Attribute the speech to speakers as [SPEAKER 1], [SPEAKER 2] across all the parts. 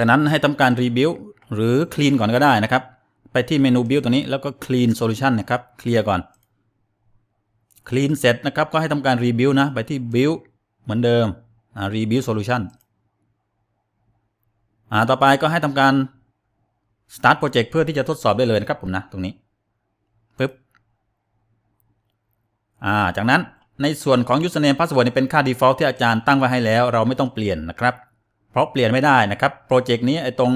[SPEAKER 1] จากนั้นให้ทำการ rebuild หรือ clean ก่อนก็ได้นะครับ ไปที่เมนู build ตัวนี้แล้วก็ clean solution นะครับเคลียร์ก่อน clean เสร็จนะครับ ก็ให้ทำการ rebuild นะ ไปที่ build เหมือนเดิมอ่า rebuild solution อ่าต่อไปก็ให้ทำการ start project เพื่อที่จะทดสอบได้เลยนะครับผมนะ ตรงนี้ปึ๊บอ่าจากนั้นในส่วนของ username password นี่เป็นค่า default ที่อาจารย์ตั้งไว้ให้แล้ว เราไม่ต้องเปลี่ยนนะครับ เพราะเปลี่ยนไม่ได้นะครับโปรเจกต์นี้ไอ้ตรง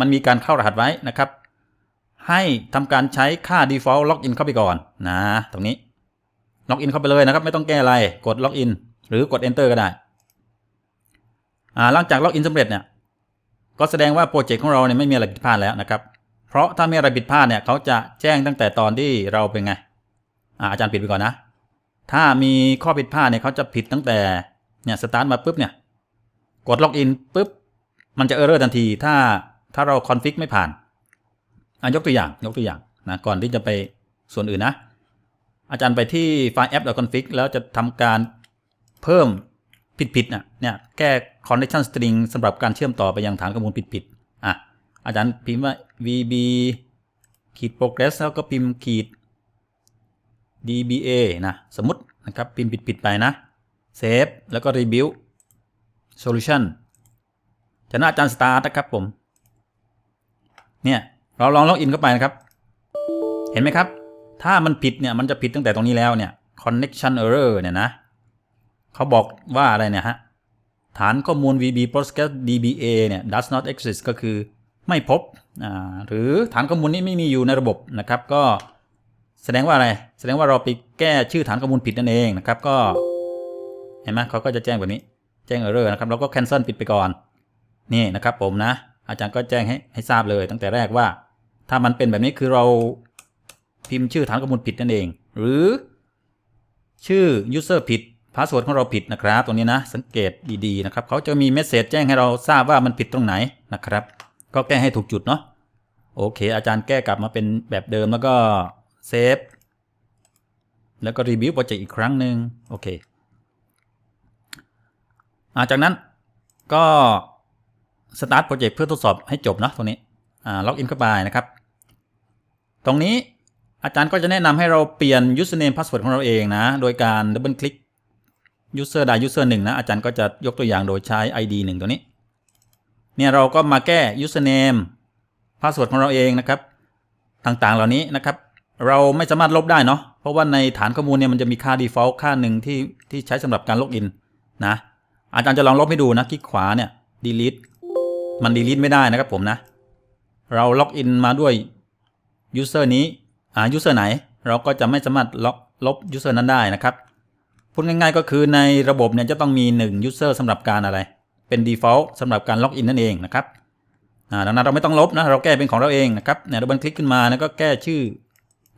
[SPEAKER 1] มันมีการเข้ารหัสไว้นะครับ ให้ทำการใช้ค่า default login เข้าไปก่อนนะตรงนี้ login เข้าไปเลยนะครับ ไม่ต้องแก้อะไรกด login หรือกด enter ก็ได้อ่าหลังจาก login สำเร็จเนี่ยก็แสดงว่าโปรเจกต์ของเราเนี่ยไม่มีอะไรผิดพลาดแล้วนะครับ เพราะถ้ามีอะไรผิดพลาดเนี่ยเขาจะแจ้งตั้งแต่ตอนที่เราเป็นไงอ่าอาจารย์ปิดไปก่อนนะ ถ้ามีข้อผิดพลาดเนี่ยเขาจะผิดตั้งแต่เนี่ยสตาร์ทมาปุ๊บเนี่ย กดล็อกอินปุ๊บมันจะเออร์เรอร์ทันที ถ้าถ้าเราคอนฟิกไม่ผ่านอะยกตัวอย่างยกตัวอย่างนะก่อนที่จะไปส่วนอื่นนะ อาจารย์ไปที่ไฟล์ app config แล้วจะทำการเพิ่มผิดๆนะเนี่ยแก้ connection string สำหรับการเชื่อมต่อไปยังฐานข้อมูลผิดๆอะอาจารย์พิมพ์ว่า vb ขีด progress แล้วก็พิมพ์ขีด dba นะสมมตินะครับพิมพ์ผิดๆไปนะ save แล้วก็ rebuild solution จากนั้นอาจารย์ start นะครับผม เนี่ย เราลองล็อกอินเข้าไปนะครับ เห็นไหมครับ ถ้ามันผิดเนี่ย มันจะผิดตั้งแต่ตรงนี้แล้วเนี่ย connection error เนี่ยนะ เขาบอกว่าอะไรเนี่ยฮะ ฐานข้อมูล VB Postgres DBA เนี่ย does not exist ก็คือไม่พบ หรือฐานข้อมูลนี้ไม่มีอยู่ในระบบนะครับ ก็แสดงว่าอะไร แสดงว่าเราไปแก้ชื่อฐานข้อมูลผิดนั่นเองนะครับ ก็เห็นไหมเขาก็จะแจ้งแบบนี้ แจ้ง error นะครับเราก็ cancel ปิดไปก่อน นี่นะครับผมนะ อาจารย์ก็แจ้งให้ให้ทราบเลยตั้งแต่แรกว่า ถ้ามันเป็นแบบนี้คือเราพิมพ์ชื่อฐานข้อมูลผิดนั่นเอง หรือ ชื่อ user ผิดพาสเวิร์ดของเราผิดนะครับตรงนี้นะ สังเกตดีๆนะครับเขาจะมีเมสเซจแจ้งให้เราทราบว่ามันผิดตรงไหนนะครับ ก็แก้ให้ถูกจุดเนาะโอเค อาจารย์แก้กลับมาเป็นแบบเดิมแล้วก็เซฟแล้วก็รีวิวโปรเจกต์อีกครั้งหนึ่งโอเค จากนั้นก็สตาร์ทโปรเจกต์เพื่อทดสอบให้จบเนาะตรงนี้ล็อกอินเข้าไปนะครับ ตรงนี้อาจารย์ก็จะแนะนำให้เราเปลี่ยน username password ของเราเองนะ โดยการดับเบิลคลิก user ใด user หนึ่งนะ อาจารย์ก็จะยกตัวอย่างโดยใช้ id หนึ่งตัวนี้ เนี่ยเราก็มาแก้ username password ของเราเองนะครับ ต่างๆเหล่านี้นะครับ เราไม่สามารถลบได้เนาะ เพราะว่าในฐานข้อมูลเนี่ยมันจะมีค่า default ค่าหนึ่งที่ที่ใช้สำหรับการล็อกอินนะ อาจารย์จะลองลบให้ดูนะคลิกขวาเนี่ย delete มัน delete ไม่ได้นะครับผมนะ เราล็อกอินมาด้วย user นี้อ่า user ไหน เราก็จะไม่สามารถลบลบ user นั้นได้นะครับพูดง่ายๆก็คือในระบบเนี่ยจะต้องมี 1 user สำหรับการอะไร เป็น default สำหรับการล็อกอินนั่นเองนะครับอ่าดังนั้นเราไม่ต้องลบนะ เราแก้เป็นของเราเองนะครับเนี่ยเราบันคลิกขึ้นมาแล้วก็แก้ชื่อ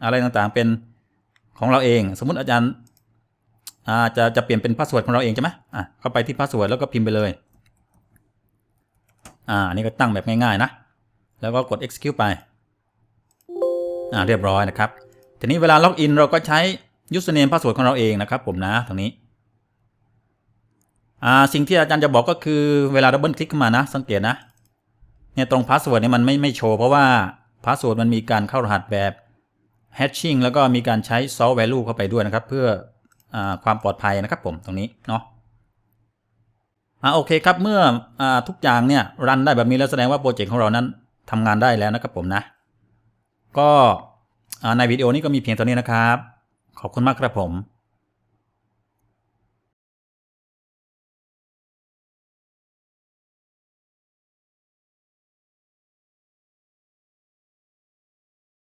[SPEAKER 1] อะไรต่างๆเป็นของเราเอง สมมุติอาจารย์ อ่าจะจะเปลี่ยนเป็นพาสเวิร์ดของเราเองใช่ไหมอะเข้าไปที่พาสเวิร์ดแล้วก็พิมพ์ไปเลย อ่านี่ก็ตั้งแบบง่ายๆนะ แล้วก็กด execute ไป อ่าเรียบร้อยนะครับ ทีนี้เวลาล็อกอินเราก็ใช้ username password ของเราเองนะครับผมนะตรงนี้อ่าสิ่งที่อาจารย์จะบอกก็คือเวลาดับเบิลคลิกขึ้นมานะ สังเกตนะเนี่ยตรงพาสเวิร์ดเนี่ยมันไม่ไม่โชว์เพราะว่าพาสเวิร์ดมันมีการเข้ารหัสแบบ hashing แล้วก็มีการใช้ salt value เข้าไปด้วยนะครับ เพื่อ ความปลอดภัยนะครับผมตรงนี้เนาะอ่าโอเคครับเมื่ออทุกอย่างเนี่ยรันได้แบบนี้แล้วแสดงว่าโปรเจกต์ของเรานั้นทำงานได้แล้วนะครับผมนะ ก็ในวิดีโอนี้ก็มีเพียงเท่านี้นะครับ ขอบคุณมากครับผม